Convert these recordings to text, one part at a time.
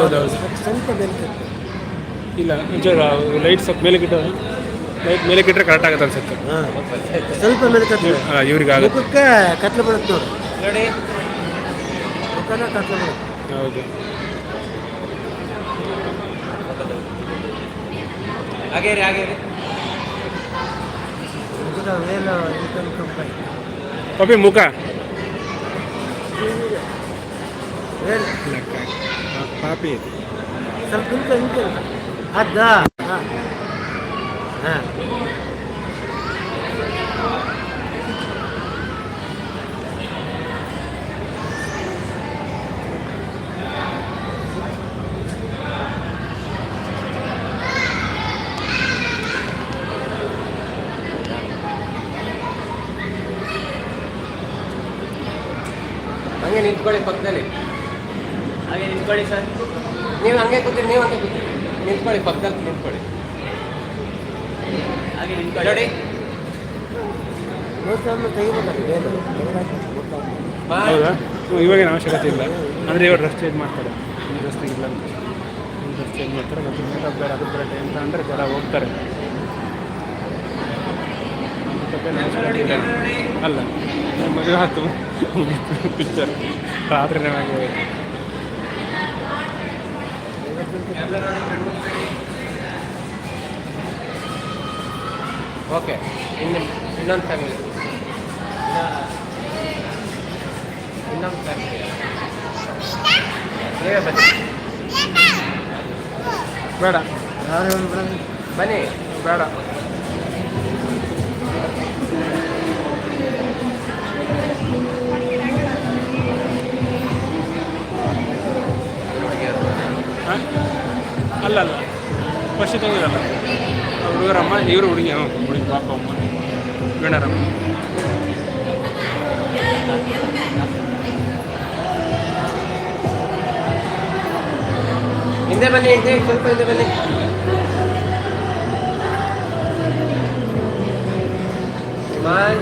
ಹೌದೌದು ಸ್ವಲ್ಪ ಇಲ್ಲ ಒಂಚೂರು ಲೈಟ್ ಸ್ವಲ್ಪ ಮೇಲೆ ಗಿಟ್ಟ ಲೈಟ್ ಮೇಲೆ ಗಿಟ್ರೆ ಕರೆಕ್ಟ್ ಆಗುತ್ತೆ ಅನ್ಸುತ್ತೆ. ಹಾಂ. ಸ್ವಲ್ಪ ಮೇಲೆ ಹಾಂ ಇವ್ರಿಗೆ ಆಗುತ್ತೆ. ಮುಖಕ್ಕೆ ಕತ್ಲೆ ಬರುತ್ತೆ ನೋಡಿ. ನೋಡಿ. ಮುಖನ ಕತ್ಲೆ ಬರುತ್ತೆ ಹೌದು. ಹಾಗೆ ರೀ ಹಾಗೆ ರೀ ಮುಖದ ಮೇಲೆ ಇನ್ಕಮ್ ಕಂಪನಿ ಪಪ್ಪಿ ಮುಖ. ವೇಲ್ ಪಾಪಿ ಸ್ವಲ್ಪ ಇಂಕ ಇಂಕ ಅದ ಹಾಂ ಹಾಂ ಹಂಗೆ ನಿಂತ್ಕೊಳ್ಳಿ ಪಕ್ಕದಲ್ಲಿ. ಹಾಗೆ ನಿಂತ್ಕೊಳ್ಳಿ ಸರ್. ನೀವು ಹಂಗೆ ಕೂತೀರಿ ನೀವು ಹಂಗೆ ಕೂತೀರಿ. ನಿಂತ್ಕೊಳ್ಳಿ ಪಕ್ಕದಲ್ಲಿ ನಿಂತ್ಕೊಳ್ಳಿ. ಹಾಗೆ ನಿಂತ್ಕೊಳ್ಳಿ. ನೋಡಿ. ಇವಾಗ ಅವಶ್ಯಕತೆ ಇಲ್ಲ. ಅಂದರೆ ಇವಾಗ ಡ್ರೆಸ್ ಚೇಂಜ್ ಮಾಡ್ತಾರೆ. ಈ ಇಲ್ಲ ಅಂತ ಡ್ರೆಸ್ ಚೇಂಜ್ ಮಾಡ್ತಾರೆ. ಮತ್ತೆ ಮೇಕಪ್ ಬೇರೆ ಅದು ಬೇರೆ ಟೈಮ್ ಅಂದರೆ ಜನ ಹೋಗ್ತಾರೆ. ಅವಶ್ಯಕತೆ ಇಲ್ಲ. ಅಲ್ಲ ಮದುವೆ ಆಯ್ತು ಪಿಕ್ಚರ್ ರಾತ್ರಿ ನಮಗೆ ಓಕೆ ಇನ್ನು ಇನ್ನೊಂದು ಫ್ಯಾಮಿಲಿ ಇನ್ನೊಂದು ಫ್ಯಾಮಿಲಿ ನೀವೇ ಬನ್ನಿ. ಬೇಡ. ಬನ್ನಿ ಬೇಡ. ಅಲ್ಲ ಅಲ್ಲ ಫಸ್ಟ್ ತಂದಿರಲ್ಲ ಹುಡುಗರಮ್ಮ ಇವರು ಹುಡುಗಿ ಹ್ಞೂ ಹುಡುಗಿ ಪಾಪ ಅಮ್ಮ. ವೀಣರಮ್ಮ. ಹಿಂದೆ ಬನ್ನಿ, ಹಿಂದೆ, ಸ್ವಲ್ಪ ಹಿಂದೆ ಬನ್ನಿ. ಮಾನ್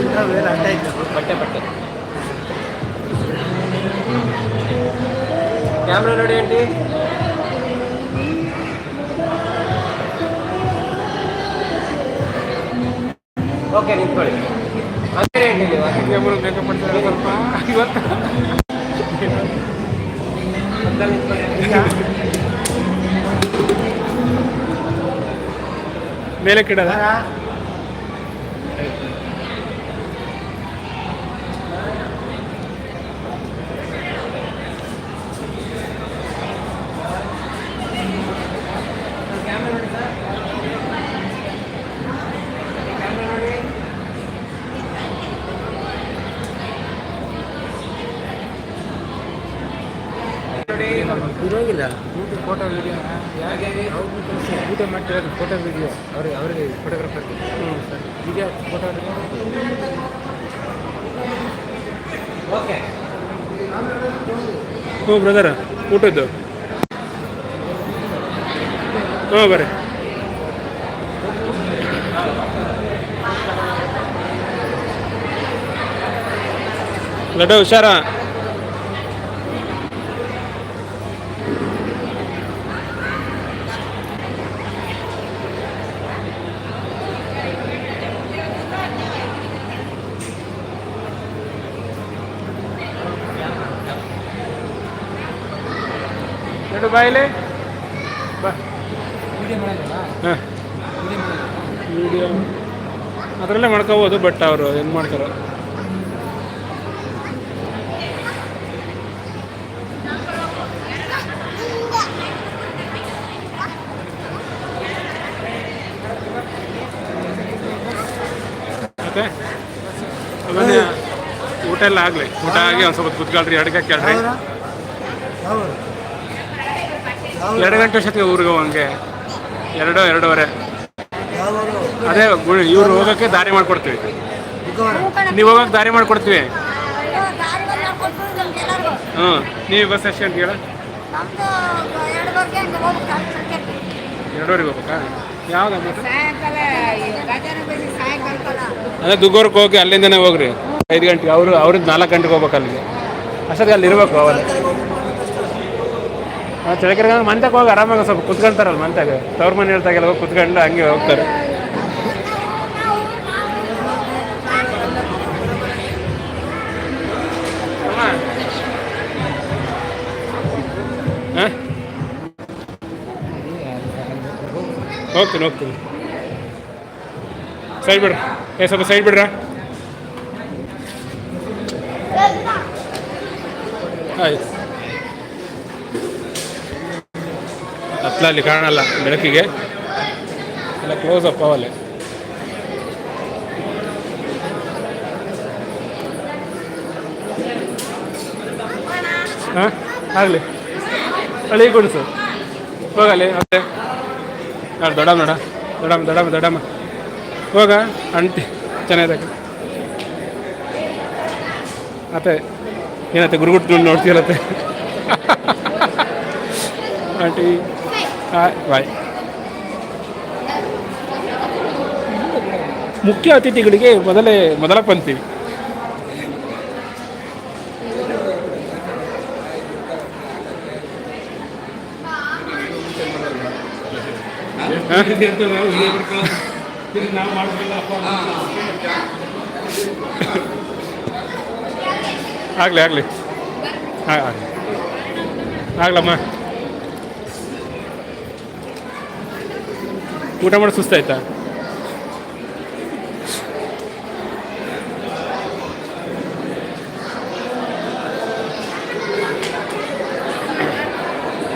ಇಂಥ ವೇಲ್ ಅಡ್ಡ ಇತ್ತು ಬಟ್ಟೆ ಬಟ್ಟೆ. ಕ್ಯಾಮ್ರಾ ನೋಡಿ ಆಂಟಿ. ಓಕೆ ನಿಂತ್ಕೊಳ್ಳಿ. ಮೇಕಪ್ ಮಾಡ್ತಾರೆ ಸ್ವಲ್ಪ ಇವತ್ತು ಮೇಲೆ ಕಿಡದ ಇರೋಗಿಲ್ಲ ಫೋಟೋ ವಿಡಿಯೋ ಊಟ ಮಾಡ್ತಿರೋದು ಫೋಟೋ ವಿಡಿಯೋ ಅವ್ರಿಗೆ ಅವರಿಗೆ ಫೋಟೋಗ್ರಾಫರ್ ಹ್ಞೂ ಸರ್. Video photo okay. ಹ್ಞೂ ಬ್ರದರ್ ಊಟದ್ದು ಹ್ಞೂ ಬರ್ರಿ. ಲಡ್ಡು ಹುಷಾರ? ಲಡ್ಡು ಬಾಯಿಲೆ? ವಿಡಿಯೋ ಅದರಲ್ಲೇ ಮಾಡ್ಕೋಬೋದು ಬಟ್ ಅವರು ಏನು ಮಾಡ್ತಾರೋ. ಊಟ ಎಲ್ಲ ಆಗಲಿ. ಊಟ ಆಗಿ ಒಂದು ಸ್ವಲ್ಪ ಕುತ್ಕೊಳ್ರಿ, ಅಡುಗೆ ಕೇಳ್ರಿ ಎರಡು ಗಂಟೆ ಅಷ್ಟೊತ್ತಿಗೆ ಊರಿಗೆ ಹೋಗಂಗೆ. ಎರಡು, ಎರಡೂವರೆ. ಅದೇ ಅದೇ ಇವ್ರು ಹೋಗೋಕ್ಕೆ ದಾರಿ ಮಾಡಿಕೊಡ್ತೀವಿ. ನೀವು ಹೋಗೋಕೆ ದಾರಿ ಮಾಡಿಕೊಡ್ತೀವಿ. ಹ್ಞೂ, ನೀವು ಬಸ್ ಎಷ್ಟು ಅಂತ ಹೇಳ. ಎರಡೂವರೆಗೆ ಹೋಗ್ಬೇಕಾ? ಯಾವ್ದು ಅದೇ ದುಗ್ಗೋರ್ಗೆ ಹೋಗಿ ಅಲ್ಲಿಂದನೇ ಹೋಗ್ರಿ. ಐದು ಗಂಟೆಗೆ, ಅವರು ಅವ್ರದ್ದು ನಾಲ್ಕು ಗಂಟೆಗೆ ಹೋಗ್ಬೇಕು ಅಲ್ಲಿಗೆ. ಅಷ್ಟೊತ್ತಿಗೆ ಅಲ್ಲಿ ಇರಬೇಕು ಅವಲ್ಲಿ ಚಳಕೆರೆ ಮಂತಕ್ಕೆ ಹೋಗಿ ಆರಾಮಾಗಿ ಸ್ವಲ್ಪ ಕುತ್ಕೊಳ್ತಾರಲ್ಲ ಮಂತ್ಯಾಗ. ತವ್ರ ಮನೆ ಹೇಳ್ತಾಗ ಹೋಗಿ ಕುತ್ಕೊಂಡು ಹಂಗೆ ಹೋಗ್ತಾರೆ. ಹೋಗ್ತೀನಿ ಹೋಗ್ತೀನಿ. ಸೈಡ್ ಬಿಡ್ರಿ. ಏ, ಸ್ವಲ್ಪ ಸೈಡ್ ಬಿಡ್ರ. ಆಯ್ತು. ಹತ್ತಲಲ್ಲಿ ಕಾಣಲ್ಲ ಬೆಳಕಿಗೆ. ಎಲ್ಲ ಕ್ಲೋಸ್ ಅಪ್ ಅವಲ್ಲೇ. ಹಾಂ? ಆಗಲಿ. ಹಳಿ ಸರ್. ಹೋಗಲಿ ಮತ್ತೆ ಹಾಂ ದೊಡ್ಡಮ್ಮ ನೋಡ. ದೊಡಮ್ಮ ದೊಡಮ್ಮ ದೊಡ್ಡಮ್ಮ. ಹೋಗ ಅಂಟಿ. ಚೆನ್ನಾಗಿದೆ. ಮತ್ತೆ ಏನತ್ತೆ ಗುರುಗುಟ್ಟು ನೋಡ್ತೀರತ್ತೆ ಆಂಟಿ ಬಾಯ್ ಮುಖ್ಯ ಅತಿಥಿಗಳಿಗೆ ಮೊದಲೇ ಮೊದಲ ಪಂಕ್ತಿ. ಆಗಲಿ ಆಗಲಿ. ಆಗಲಿ. ಆಗ್ಲಮ್ಮ. ಊಟ ಮಾಡಿ ಸುಸ್ತಾಯ್ತಾ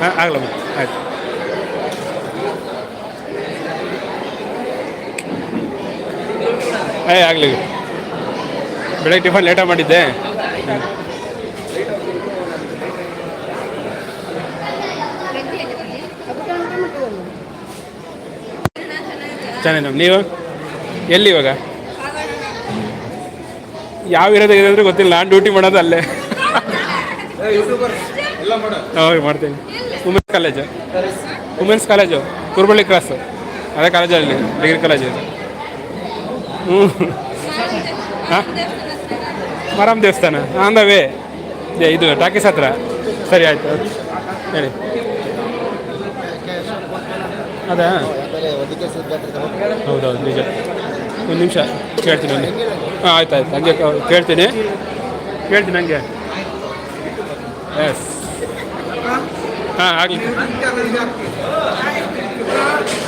ಹಾಂ ಆಗಲ್ಲ ಆಯ್ತು. ಏ ಆಗಲಿ. ಬೆಳಗ್ಗೆ ಟಿಫನ್ ಲೇಟಾಗಿ ಮಾಡಿದ್ದೆ. ಹ್ಮ್. ಚೆನ್ನಾಗಿದೆ ನೀವು? ಎಲ್ಲಿ ಇವಾಗ? ಯಾವ ಇರೋದು ಇರೋದ್ರೆ ಗೊತ್ತಿಲ್ಲ. ನಾನು ಡ್ಯೂಟಿ ಮಾಡೋದು ಅಲ್ಲೇ. ಹೌದು ಮಾಡ್ತೀನಿ. Women's college women's college Kuruballi cross ಅದೇ ಕಾಲೇಜಲ್ಲಿ ಡಿಗ್ರಿ ಕಾಲೇಜು ಹ್ಞೂ ಹಾಂ? ಮರಾಮ್ ದೇವಸ್ಥಾನ. ಆನ್ ದ ವೇ ಇದು ಟಾಕೀಸ್ ಹತ್ರ. ಸರಿ ಆಯಿತು. ಹೇಳಿ. ಅದಾ ಹೌದೌದು, ನಿಜ. ಒಂದು ನಿಮಿಷ, ಕೇಳ್ತೀನಿ ಒಂದು. ಹಾಂ, ಆಯ್ತು ಆಯ್ತು. ಹಂಗೆ ಕೇಳ್ತೀನಿ. ಕೇಳ್ತೀನಿ ಹಂಗೆ. ಎಸ್ ಹಾಂ, ಆಗಲಿ.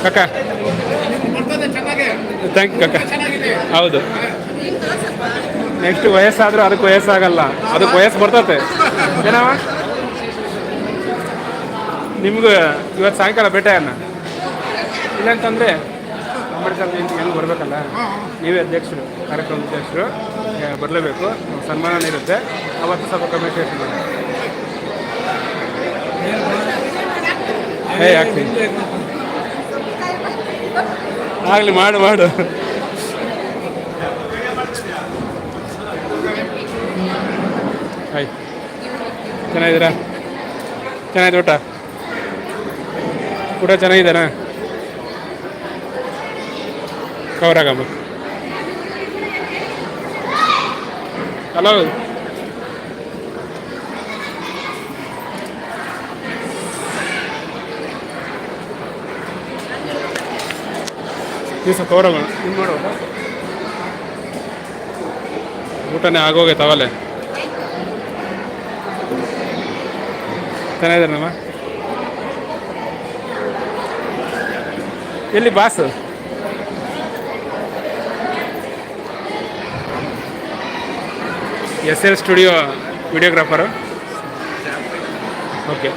ಕಕ್ಕ. ಥ್ಯಾಂಕ್ ಯು ಕಕ್ಕ. ಹೌದು. ನೆಕ್ಸ್ಟ್ ವಯಸ್ಸಾದರೂ ಅದಕ್ಕೆ ವಯಸ್ಸಾಗಲ್ಲ. ಅದಕ್ಕೆ ವಯಸ್ಸು ಬರ್ತತೆ. ಏನವ? ನಿಮ್ಗೆ ಇವತ್ತು ಸಾಯಂಕಾಲ ಬೇಟೆ ಅನ್ನ ಇಲ್ಲಂತಂದರೆ ಅಂಬೇಡ್ಕರ್ ಜಯಂತಿ ಹೆಂಗೆ ಬರಬೇಕಲ್ಲ? ನೀವೇ ಅಧ್ಯಕ್ಷರು ಕಾರ್ಯಕ್ರಮ ಅಧ್ಯಕ್ಷರು ಬರಲೇಬೇಕು. ಸನ್ಮಾನ ಇರುತ್ತೆ. ಅವತ್ತು ಸ್ವಲ್ಪ ಕಮಿಟಿ ಹೇ ಆಗ್ತೀನಿ ಆಗಲಿ, ಮಾಡು ಮಾಡು. ಆಯ್ತು. ಚೆನ್ನಾಗಿದ್ದೀರಾ? ಚೆನ್ನಾಗಿದೆ ಊಟ? ಊಟ ಚೆನ್ನಾಗಿದ್ದಾನಾ ಕವರ್ ಆಗಬೇಕು ಹಲೋ ದಿವಸ ಕವರ್ ಆಗೋಣ ಹಿಂಗೆ ಮಾಡುವ ಊಟನೇ ಆಗೋಗೈತೆ ಅವಲ್ಲೇ ಚೆನ್ನಾಗಿದ್ದಾರಮ್ಮ? ಎಲ್ಲಿ boss? S L studio ವಿಡಿಯೋಗ್ರಾಫರು. Okay.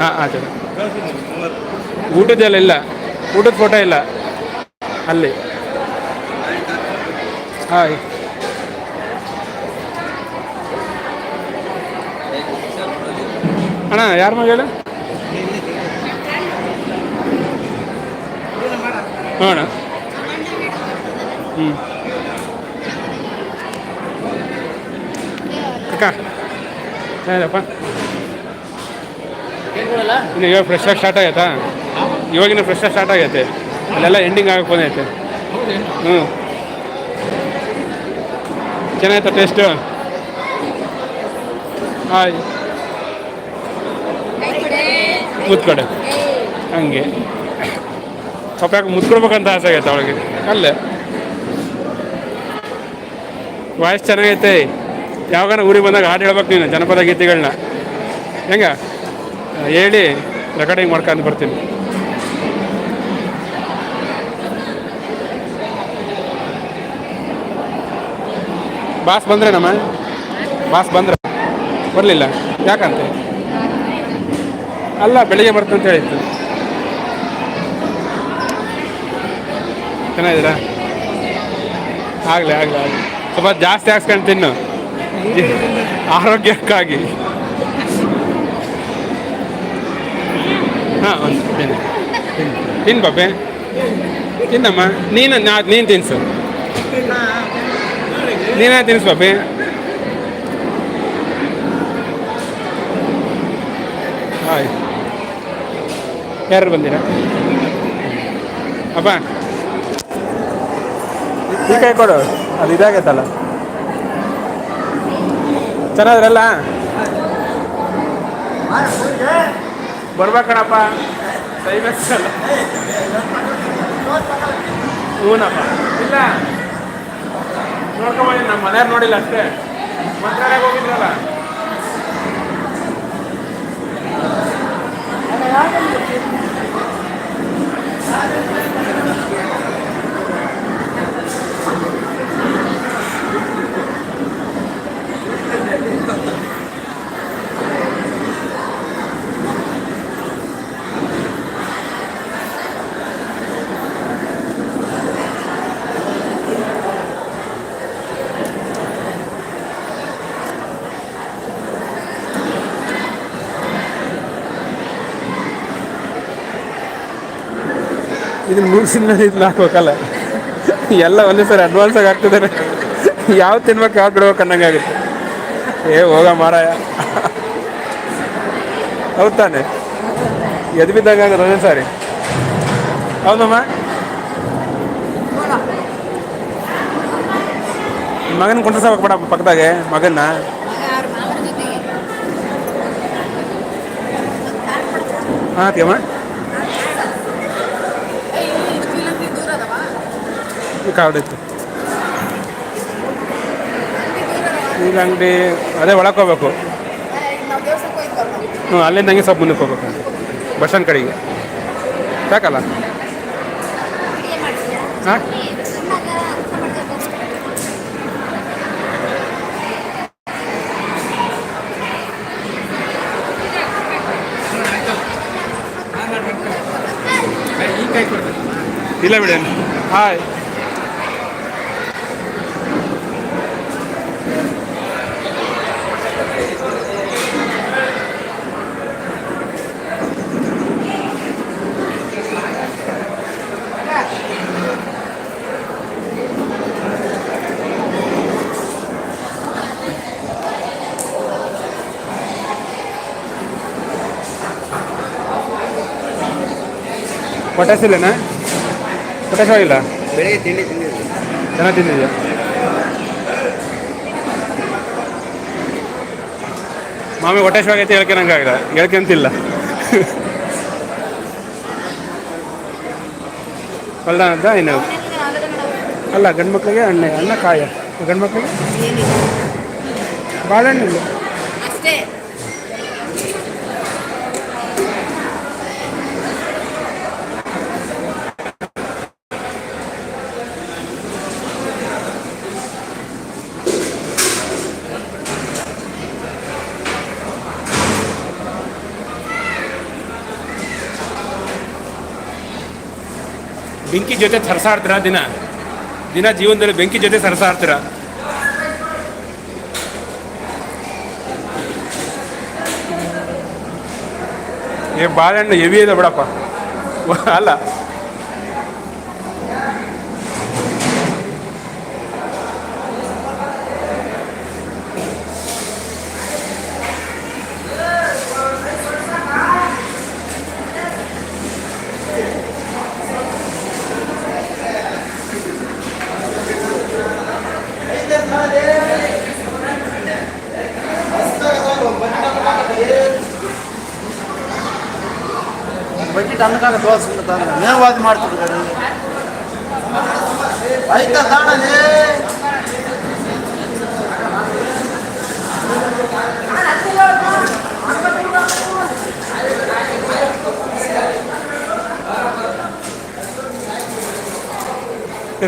ಹಾಂ ಆಯ್ತು ಊಟದ್ದೆಲ್ಲ ಇಲ್ಲ. ಊಟದ ಫೋಟೋ ಇಲ್ಲ. ಅಲ್ಲಿ. ಹಾಂ ಅಣ್ಣ, ಯಾರ ಮಗ ಹೇಳು? ಹ್ಞೂ ಅಣ್ಣ. ಅಕ್ಕ. ಏನಪ್ಪ? ಇನ್ನು ಇವಾಗ ಫ್ರೆಶ್ ಆಗಿ ಸ್ಟಾರ್ಟ್ ಆಗೈತಾ? ಇವಾಗಿನ ಫ್ರೆಶ್ ಆಗಿ ಸ್ಟಾರ್ಟ್ ಆಗೈತೆ. ಅಲ್ಲೆಲ್ಲ ಎಂಡಿಂಗ್ ಆಗಕ್ಕೆ ಬಂದೈತೆ ಹ್ಞೂ ಚೆನ್ನಾಯ್ತಾ ಟೇಸ್ಟು ಹಾಯ್. ಮುತ್ಕೊಡೆ. ಹಂಗೆ. ಸ್ವಲ್ಪ ಯಾಕೆ ಮುತ್ಕೊಡ್ಬೇಕಂತ ಆಸೆ ಆಗೈತೆ ಅವಳಿಗೆ. ಅಲ್ಲೇ. ವಾಯ್ಸ್ ಚೆನ್ನಾಗೈತೆ. ಯಾವಾಗ ಊರಿಗೆ ಬಂದಾಗ ಹಾಡು ಹೇಳ್ಬೇಕು ನೀನು, ಜನಪದ ಗೀತೆಗಳನ್ನ ಹೆಂಗ? ಹೇಳಿ ರೆಕಾರ್ಡಿಂಗ್ ಮಾಡ್ಕೊಂಡು ಬರ್ತೀನಿ. ಬಾಸ್ ಬಂದ್ರೆ ನಮ್ಮ? ಬಾಸ್ ಬಂದ್ರೆ? ಬರಲಿಲ್ಲ. ಯಾಕಂತ? ಅಲ್ಲ, ಬೆಳಿಗ್ಗೆ ಅಂತ ಹೇಳಿತ್ತು ಚೆನ್ನಾಗಿದ್ದೀರಾ? ಆಗಲಿ ಆಗಲಿ ಆಗಲಿ. ಸ್ವಲ್ಪ ಜಾಸ್ತಿ ಹಾಕ್ಸ್ಕೊಂಡು ತಿನ್ನು. ಆರೋಗ್ಯಕ್ಕಾಗಿ. ಹಾಂ, ಒಂದು ತಿನ್ನು. ತಿನ್ನು ಬಾಬೆ. ತಿನ್ನಮ್ಮ. ನೀನು ನೀನು ತಿನ್ಸು. ನೀನೇ ತಿನ್ಸು ಬಾಬೆ. ಹಾಯ್. ಯಾರು ಬಂದಿರ? ಅಪ್ಪ ಈ ಕೈ ಕೊಡು ಅದು ಇದಾಗೈತಲ್ಲ ಚೆನ್ನಾದ್ರಲ್ಲ ಬರ್ಬೇಕಣಪ್ಪ ಸೈಬೇಕಲ್ಲ ಹ್ಞೂನಪ್ಪ ಇಲ್ಲ ನೋಡ್ಕೊಂಬಂದಿ ನಮ್ಮ ಮನೆಯವ್ರು ನೋಡಿಲ್ಲ ಅಷ್ಟೇ ಮಂತ್ರಾಲಯಕ್ಕೆ ಹೋಗಿದ್ರಲ್ಲ ಇದನ್ನ ಮುಗಿಸಿದ ಇದನ್ನ ಹಾಕ್ಬೇಕಲ್ಲ. ಎಲ್ಲ ಒಂದೇ ಸರಿ ಅಡ್ವಾನ್ಸ್ ಆಗಿ ಹಾಕ್ತಿದ್ದಾರೆ ಯಾವ ತಿನ್ಬೇಕು ಯಾವ ಬಿಡ್ಬೇಕು ಅನ್ನಂಗೆ ಆಗುತ್ತೆ. ಏ, ಹೋಗ ಮಾರಾಯ. ಹೌದ್ ತಾನೆ. ಎದ್ ಬಿದ್ದಂಗೆ ಒಂದೇ ಸಾರಿ. ಹೌದಮ್ಮ ಮಗನ ಕೊಂಡ್ರಸಬೇಕು ಬೇಡ ಪಕ್ಕದಾಗೆ, ಮಗನ್ನ. ಹಾಂ ಅಮ್ಮ. ಕಾರ್ಡ್ ಇತ್ತು. ಈಗ ಅಂಗಡಿ ಅದೇ ಒಳಗೆ ಹೋಗ್ಬೇಕು. ಹ್ಞೂ ಅಲ್ಲಿಂದ ಹಂಗೆ ಸ್ವಲ್ಪ ಮುಂದಕ್ಕೆ ಹೋಗ್ಬೇಕು. ಬಸ್ ಸ್ಟ್ಯಾಂಡ್ ಕಡೆಗೆ. ಸಾಕಲ್ಲ? ಹಾಂ? ಇಲ್ಲ ಬಿಡಿ. Hi potash ಇಲ್ಲೇನಾ? ಪೊಟ್ಯಾಸ್ ಆಗಿಲ್ಲ ಬೆಳಿಗ್ಗೆ ತಿಂಡಿ ತಿಂದಿದ್ದೆ ಚೆನ್ನಾಗಿ ತಿಂದಿದ್ಯಾ? ಮಾಮಿ ಹೊಟ್ಟೆ ಆಗೈತೆ ಹೇಳ್ಕೊಳಂಗಾಗಿದೆ ಹೇಳ್ಕೊಂತಿಲ್ಲ ಅಲ್ಲ ಅಂತ ಇನ್ನು ಅಲ್ಲ ಗಂಡು ಮಕ್ಕಳಿಗೆ ಅಣ್ಣ ಅಣ್ಣ ಕಾಯ ಗಂಡು ಮಕ್ಕಳಿಗೆ ಬಾಳೆಹಣ್ಣಿಲ್ಲ ಬೆಂಕಿ ಜೊತೆ ಸರಸಾಡ್ತೀರಾ ದಿನ? ದಿನ ಜೀವನದಲ್ಲಿ ಬೆಂಕಿ ಜೊತೆ ಸರಸಾಡ್ತೀರಾ? ಏ ಬಾಳೆಹಣ್ಣು ಹೆವಿ ಇದೆ ಬಿಡಪ್ಪ. ಅಲ್ಲ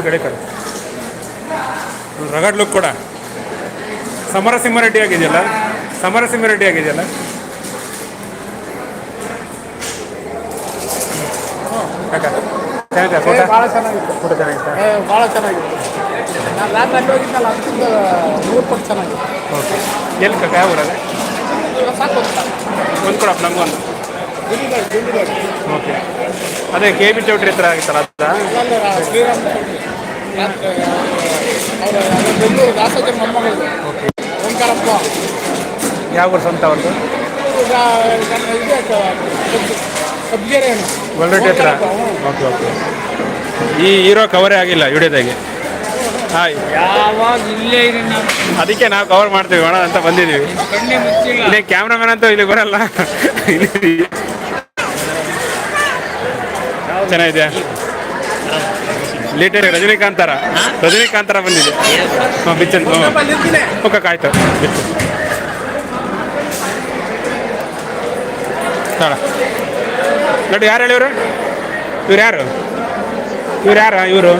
ಕಡೆ ಕಡೆ. ರಗಡ್ ಲುಕ್ ಕೂಡ. ಸಮರಸಿಂಹ ರೆಡ್ಡಿ ಆಗಿದೆಯಲ್ಲ? ಸಮರಸಿಂಹ ರೆಡ್ಡಿ ಆಗಿದೆಯಲ್ಲ ಕಾಕ ಚೆನ್ನಾಗಿದೆ ಫೋಟೋ ಭಾಳ ಚೆನ್ನಾಗಿತ್ತು. ಫೋಟೋ ಚೆನ್ನಾಗಿತ್ತು? ಏ, ಭಾಳ ಚೆನ್ನಾಗಿತ್ತು. ನಾನು ಲ್ಯಾಬ್ನಲ್ಲಿ ಹೋಗಿದ್ದಲ್ಲ ಅದಕ್ಕಿಂತ ನೂರು ಪಟ್ಟು ಚೆನ್ನಾಗಿತ್ತು. ಓಕೆ. ಎಲ್ಲಿ ಕಾಕ ಯಾವ ಊರಲ್ಲ ಇವಾಗ ಸಾಕು ಅಂತ. ಒಂದು ಕೊಡಪ್ಪ ನಮಗೊಂದು. ಒಂದು ಓಕೆ. ಅದೇ ಕೆ ಬಿ ಚೌಟ್ರಿ ಹತ್ರ ಆಗಿತ್ತಲ್ಲ ಅದ? ರಾ- ಶ್ರೀರಾಮ್ ಚೌಟ್ರಿ. ಅವರು ಬೆಂಗಳೂರು ಮೊಮ್ಮಗಳು. ಓಂಕಾರಪ್ಪ ಯಾವ ಊರು ಸ್ವಂತ ಅವ್ರದ್ದು? ಇವ್ರು ಇದೆ ಹತ್ರ. Okay okay. ಈ ಹೀರೋ ಕವರೇ ಆಗಿಲ್ಲ ವಿಡಿಯೋದಾಗೆ. ಹಾಯ್. ಯಾವಾಗ ಇಲ್ಲೇ ನಾವು. ಅದಕ್ಕೆ ನಾವು ಕವರ್ ಮಾಡ್ತೀವಿ ಅಣ್ಣ ಅಂತ ಬಂದಿದ್ದೀವಿ. ಕಣ್ಣೆ ಮುಚ್ಚಿಲ್ಲ. ಇಲ್ಲಿ ಕ್ಯಾಮ್ರಾಮನ್ ಅಂತೂ ಇಲ್ಲಿ ಬರಲ್ಲ. ಇಲ್ಲಿ ಚೆನ್ನಾಗಿದೆಯಾ? ಲೀಟರ್ ರಜನಿಕಾಂತರ ರಜನಿಕಾಂತರ ಬಂದಿದೆ. ಹಾಂ ಬಿಚ್ಚನ್ ಓಕೆ ಆಯ್ತು. ಬಿಚ್ಚು. ನೋಡಿ ಯಾರು ಹೇಳಿ ಇವರು ಇವ್ರು ಯಾರು? ಇವ್ರು ಯಾರು ಇವರು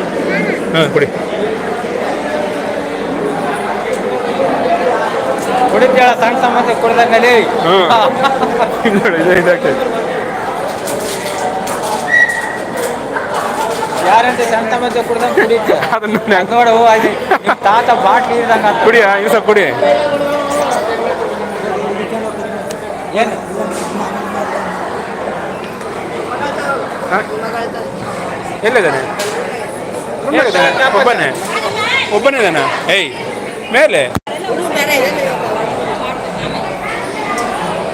ಹಾಂ ಕೊಡಿ ಕುಡಿತೇಳ ಸಣ್ಣ ಸಮಸ್ಯೆ ಕುಡ್ದಂಗಲ್ಲಿ ಹಾಂ ನೋಡಿ ಇದು ಇದಾಗ್ತದೆ ಯಾರಂತ ಸಣ್ಣ ಸಮಸ್ಯೆ ಕುಡ್ದಂಗೆ ಕುಡಿತೆ ಅದನ್ನು ನಾನು- ನೋಡು ಅಲ್ಲಿ ನಿಮ್ ತಾತ ಬಾಟ್ಲಿ ಇದ್ದಂಗ ಕುಡಿ ಈ ಸ್ವಲ್ಪ ಕುಡಿ ಏನು ಎಲ್ಲಿದ್ದಾನೆ? ಒಬ್ಬನೇ ಒಬ್ಬನೇ. ಇದ್ದಾನ ಏಯ್. ಮೇಲೆ?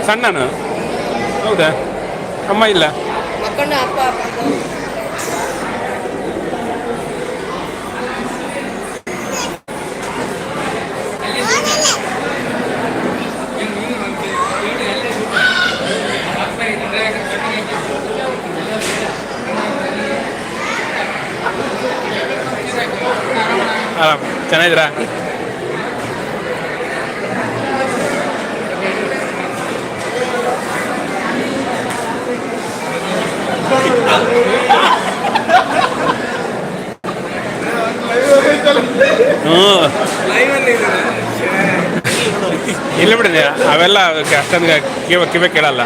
ಸಣ್ಣನು? ಹೌದಾ? ಅಮ್ಮ ಇಲ್ಲ? ಚೆನ್ನಾಗಿದ್ದೀರಾ? ಹ್ಞೂ. ಇಲ್ಲ ಬಿಡಿದೆ ಅವೆಲ್ಲ ಅಷ್ಟೊಂದು ಕಿವ ಕಿವೆ ಕೇಳಲ್ಲ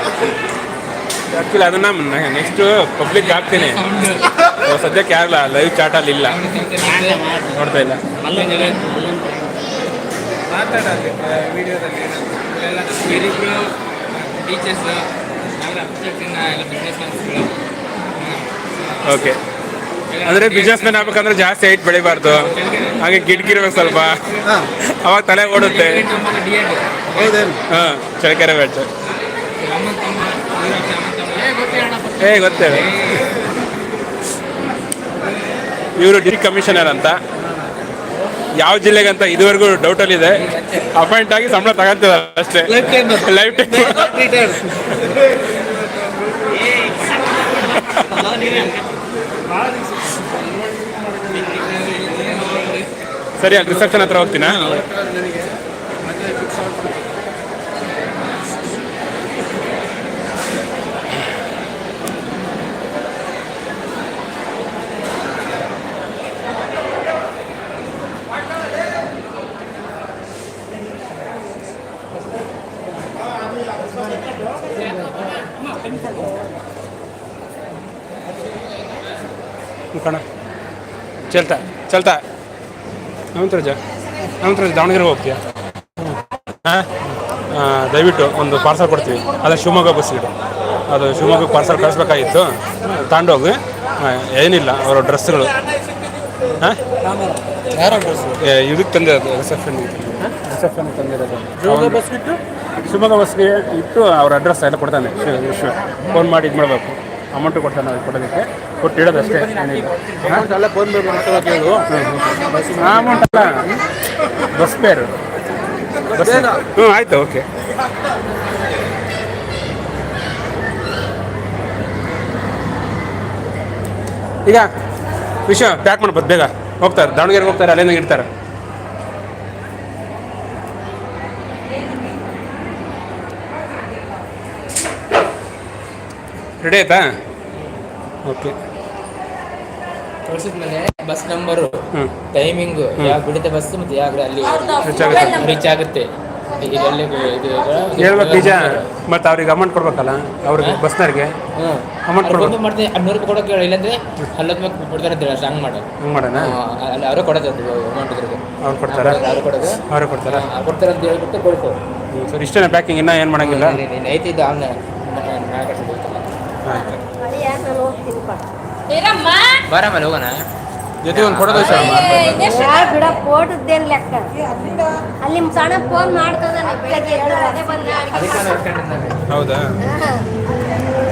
ಅದನ್ನ ನೆಕ್ಸ್ಟು ಪಬ್ಲಿಕ್ ಹಾಕ್ತೀನಿ. ಸದ್ಯಕ್ಕೆ ಯಾರಲ್ಲ ಲೈವ್ ಚಾಟಲ್ಲಿ ಇಲ್ಲ. ನೋಡ್ತಾ ಇಲ್ಲ. ಮಾತಾಡೋದು ವಿಡಿಯೋದಲ್ಲಿ ಎಲ್ಲ ಹಿರಿಗಳು ಟೀಚರ್ಸ್ ಎಲ್ಲ ಅಪ್ಡೇಟಿನ ಎಲ್ಲ ಬಿಸ್ನೆಸ್ ಮ್ಯಾನ್ಸ್ಗಳು ಓಕೆ ಅಂದರೆ ಬಿಸ್ನೆಸ್ ಮ್ಯಾನ್ ಆಗ್ಬೇಕಂದ್ರೆ ಜಾಸ್ತಿ ಹೈಟ್ ಬೆಳಿಬಾರ್ದು. ಹಾಗೆ ಗಿಡ್ಗಿರ್ಬೇಕು ಸ್ವಲ್ಪ. ಅವಾಗ ತಲೆ ಓಡುತ್ತೆ. ಹಾಂ ಚಳಕೆರೆ ಬ್ಯಾಚ್ ಏ ಗೊತ್ತೇವೆ ಇವರು ಡಿ ಕಮಿಷನರ್ ಅಂತ. ಯಾವ ಜಿಲ್ಲೆಗೆ ಅಂತ ಇದುವರೆಗೂ ಡೌಟಲ್ಲಿ ಇದೆ. ಅಪಾಯಿಂಟ್ ಆಗಿ ಸಂಬಳ ತಗೊಂತಿದ್ದಾರೆ ಅಷ್ಟೇ. ಲೈಫ್ ಸರಿ, ಅಲ್ಲಿ ರಿಸೆಪ್ಷನ್ ಹತ್ರ ಹೋಗ್ತೀನಾ? ಚಲ್ತಾ? ನವಂತರಜ ನವಂತರಜ ದಾವಣಗೆರೆ ಹೋಗ್ತೀಯಾ? ಹಾಂ? ದಯವಿಟ್ಟು ಒಂದು ಪಾರ್ಸಲ್ ಕೊಡ್ತೀವಿ. ಅದು ಶಿವಮೊಗ್ಗ ಬಸ್ಸಿಗೆ ಅದು ಶಿವಮೊಗ್ಗ ಪಾರ್ಸಲ್ ಕಳಿಸ್ಬೇಕಾಗಿತ್ತು. ತಗೊಂಡೋಗಿ ಹಾಂ ಏನಿಲ್ಲ ಅವರ ಡ್ರೆಸ್ಗಳು ಹಾಂ? ಇದಕ್ಕೆ ತಂದಿರೋದು ರಿಸೆಪ್ಷನ್ ರಿಸೆಪ್ಷನ್ ತಂದಿರೋದು. ಶಿವಮೊಗ್ಗ ಬಸ್ಗೆ ಇಟ್ಟು? ಅವ್ರ ಅಡ್ರೆಸ್ ಎಲ್ಲ ಕೊಡ್ತಾನೆ. ಫೋನ್ ಮಾಡಿ ಇದು ಮಾಡಬೇಕು. ಅಮೌಂಟು ಕೊಡ್ತಾನೆ ಕೊಡೋದಕ್ಕೆ. ಕೊಟ್ಟು ಇಡೋದು ಅಷ್ಟೇ. ಎಲ್ಲ ಫೋನ್ ಪೇ ಅಮೌಂಟ್ ಅಲ್ಲ. ಬಸ್ ಪೇರು ಹ್ಞೂ ಆಯಿತು ಓಕೆ ಈಗ ವಿಷಯ ಪ್ಯಾಕ್ ಮಾಡ್ಬೋದು, ಬೇಗ. ಹೋಗ್ತಾರೆ, ದಾವಣಗೆರೆಗೆ ಹೋಗ್ತಾರೆ, ಅಲ್ಲಿಂದ ಇಡ್ತಾರೆ ರೆಡಿ ಆಯ್ತಾ? ಓಕೆ ಕಳ್ಸಿದ್ಮೇಲೆ ಬಸ್ ನಂಬರು ಹ್ಞೂ ಟೈಮಿಂಗು ಯಾವ ಬಿಡುತ್ತೆ ಬಸ್ ಮತ್ತೆ ಯಾವ ಅಲ್ಲಿ ರೀಚ್ ಆಗುತ್ತೆ. ಹೇಳ್ಬೇಕು ನಿಜ. ಮತ್ತು ಅವ್ರಿಗೆ ಅಮೌಂಟ್ ಕೊಡ್ಬೇಕಲ್ಲ? ಅವ್ರಿಗೆ ಬಸ್ನವ್ರಿಗೆ ಅಮೌಂಟ್ ಕೊಡ್ಬೇಕು. ಮಾಡ್ತೀನಿ. ಹನ್ನೂರು ರೂಪಾಯಿ ಕೊಡೋಕೆ ಹೇಳಿ. ಇಲ್ಲಾಂದ್ರೆ ಹಲ್ಲತ್ತು ಮೇಲೆ ಕೊಡ್ತಾರೆ ಅಂತ ಹೇಳಿ. ಹಂಗೆ ಮಾಡು. ಹಂಗೆ ಮಾಡೋಣ? ಅಲ್ಲಿ ಅವರೇ ಕೊಡೋದು ಅದು ಅಮೌಂಟ್ ಇದ್ರದ್ದು. ಅವ್ರು ಕೊಡ್ತಾರೆ? ಅವ್ರು ಕೊಡೋದು. ಅವರೇ ಕೊಡ್ತಾರಾ? ಆ, ಕೊಡ್ತಾರೆ ಅಂತ ಹೇಳ್ಬಿಟ್ಟು ಕೊಡ್ಕೊ ಸರ್ ಇಷ್ಟೇನ ಪ್ಯಾಕಿಂಗ್ ಇನ್ನೂ ಏನು ಮಾಡಂಗಿಲ್ಲ? ಐತಿ ಇದು ಆನ್ಲೈನ್ ಆಯ್ತು ಹೋಗೋಣ. ಜೊತೆ ಒಂದು ಫೋಟೋ ಬಿಡ ಲೆಕ್ಕ? ಅಲ್ಲಿ ಸಣ್ಣ ಫೋನ್ ಮಾಡ್ತದ ಹೌದಾ.